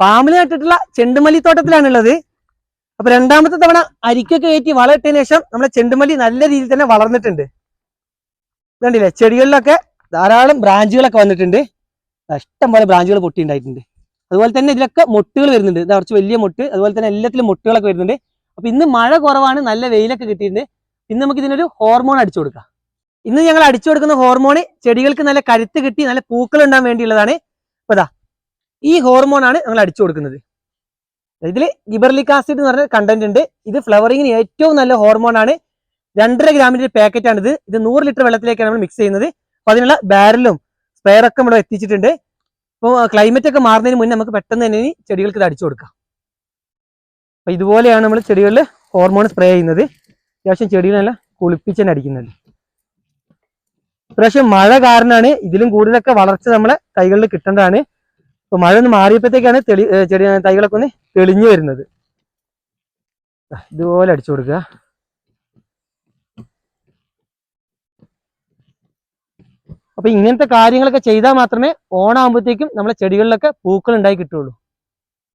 പാമ്പിൽ നട്ടിട്ടുള്ള ചെണ്ടുമല്ലി തോട്ടത്തിലാണുള്ളത്. അപ്പൊ രണ്ടാമത്തെ തവണ അരിക്കൊക്കെ കയറ്റി വളമിട്ടതിന് ശേഷം നമ്മളെ ചെണ്ടുമല്ലി നല്ല രീതിയിൽ തന്നെ വളർന്നിട്ടുണ്ട്. കണ്ടില്ലേ ചെടികളിലൊക്കെ ധാരാളം ബ്രാഞ്ചുകളൊക്കെ വന്നിട്ടുണ്ട്. ഇഷ്ടംപോലെ ഇഷ്ടം പോലെ ബ്രാഞ്ചുകൾ പൊട്ടിയിട്ടുണ്ടായിട്ടുണ്ട്. അതുപോലെ തന്നെ ഇതിലൊക്കെ മൊട്ടുകൾ വരുന്നുണ്ട്. ഇത് കുറച്ച് വലിയ മൊട്ട് അതുപോലെ തന്നെ എല്ലാത്തിലും മൊട്ടുകളൊക്കെ വരുന്നുണ്ട്. അപ്പൊ ഇന്ന് മഴ കുറവാണ് നല്ല വെയിലൊക്കെ കിട്ടിയിട്ടുണ്ട്. ഇന്ന് നമുക്ക് ഇതിനൊരു ഹോർമോൺ അടിച്ചു കൊടുക്കാം. ഇന്ന് ഞങ്ങൾ അടിച്ചു കൊടുക്കുന്ന ഹോർമോൺ ചെടികൾക്ക് നല്ല കരുത്ത് കിട്ടി നല്ല പൂക്കൾ ഉണ്ടാകാൻ വേണ്ടിയുള്ളതാണ്. ഇതാ ഈ ഹോർമോൺ ആണ് ഞങ്ങൾ അടിച്ചു കൊടുക്കുന്നത്. ഇതിൽ ഗിബർലിക് ആസിഡ് എന്ന് പറഞ്ഞ കണ്ടന്റ് ഉണ്ട്. ഇത് ഫ്ലവറിങ്ങിന് ഏറ്റവും നല്ല ഹോർമോൺ ആണ് രണ്ടര ഗ്രാമിന്റെ ഒരു പാക്കറ്റ് ആണിത് ഇത് നൂറ് ലിറ്റർ വെള്ളത്തിലേക്കാണ് നമ്മൾ മിക്സ് ചെയ്യുന്നത്. അപ്പൊ അതിനുള്ള ബാരലും സ്പെയറൊക്കെ നമ്മൾ എത്തിച്ചിട്ടുണ്ട്. അപ്പോൾ ക്ലൈമറ്റ് ഒക്കെ മാറുന്നതിന് മുന്നേ നമുക്ക് പെട്ടെന്ന് തന്നെ ഇനി ചെടികൾക്ക് ഇത് അടിച്ചു കൊടുക്കാം. അപ്പൊ ഇതുപോലെയാണ് നമ്മൾ ചെടികളിൽ ഹോർമോൺ സ്പ്രേ ചെയ്യുന്നത്. അത്യാവശ്യം ചെടികളെല്ലാം കുളിപ്പിച്ച് തന്നെ അടിക്കുന്നത്. ഇപ്രാവശ്യം മഴ കാരണമാണ് ഇതിലും കൂടുതലൊക്കെ വളർച്ച നമ്മളെ കൈകളിൽ കിട്ടേണ്ടതാണ്. ഇപ്പൊ മഴ ഒന്ന് മാറിയപ്പോഴത്തേക്കാണ് തെളി ചെടി തൈകളൊക്കെ ഒന്ന് തെളിഞ്ഞു വരുന്നത്. ഇതുപോലെ അടിച്ചു കൊടുക്കുക. അപ്പൊ ഇങ്ങനത്തെ കാര്യങ്ങളൊക്കെ ചെയ്താൽ മാത്രമേ ഓണാകുമ്പോഴത്തേക്കും നമ്മളെ ചെടികളിലൊക്കെ പൂക്കൾ ഉണ്ടായി കിട്ടുള്ളൂ